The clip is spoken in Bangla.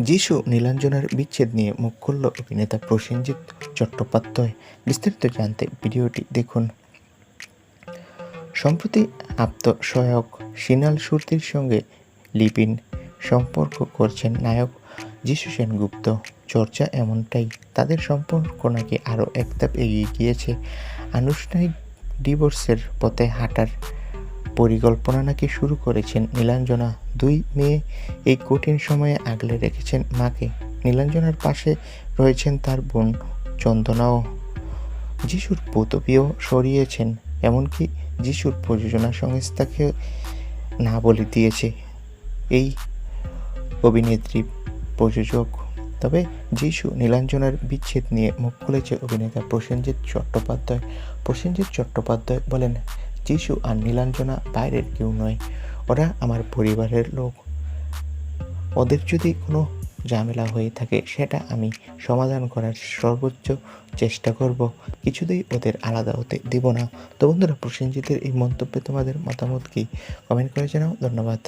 যিশু নীলাঞ্জনার বিচ্ছেদ নিয়ে মুখ খুলল অভিনেতা প্রসেনজিৎ চট্টোপাধ্যায়। বিস্তারিত জানতে ভিডিওটি দেখুন। সম্প্রতি আত্মসহায়ক সিনাল সুরতির সঙ্গে লিপিন সম্পর্ক করছেন নায়ক যিশু সেনগুপ্ত। চর্চা এমনটাই, তাদের সম্পর্ক নাকি আরও এক ধাপ এগিয়ে গিয়েছে। আনুষ্ঠানিক ডিভোর্সের পথে হাঁটার পরিকল্পনা নাকি শুরু করেছেন নীলাঞ্জনা? দুই মেয়ে এই কঠিন সময়ে আগলে রেখেছেন মাকে। নীলাঞ্জনার পাশে রয়েছেন তার বোন চন্দনাও। যিশুর পদবিও সরিয়েছেন, এমনকি যিশুর প্রযোজনা সংস্থাকে না বলে দিয়েছে। এই অভিনেত্রী প্রযোজক। তবে যিশু নীলাঞ্জনার বিচ্ছেদ নিয়ে মুখ খুলেছে অভিনেতা প্রসেনজিৎ চট্টোপাধ্যায়। প্রসেনজিৎ চট্টোপাধ্যায় বলেন যিশু আর নীলাঞ্জনা বাইরের কেউ নয়। ওরা আমার পরিবারের লোক। ওদের যদি কোনো ঝামেলা হয়ে থাকে, সেটা আমি সমাধান করার সর্বোচ্চ চেষ্টা করব। কিছুতেই ওদের আলাদা হতে দিব না। তো বন্ধুরা, প্রসেনজিতের এই মন্তব্যে তোমাদের মতামত কি? কমেন্ট করে জানাও। ধন্যবাদ।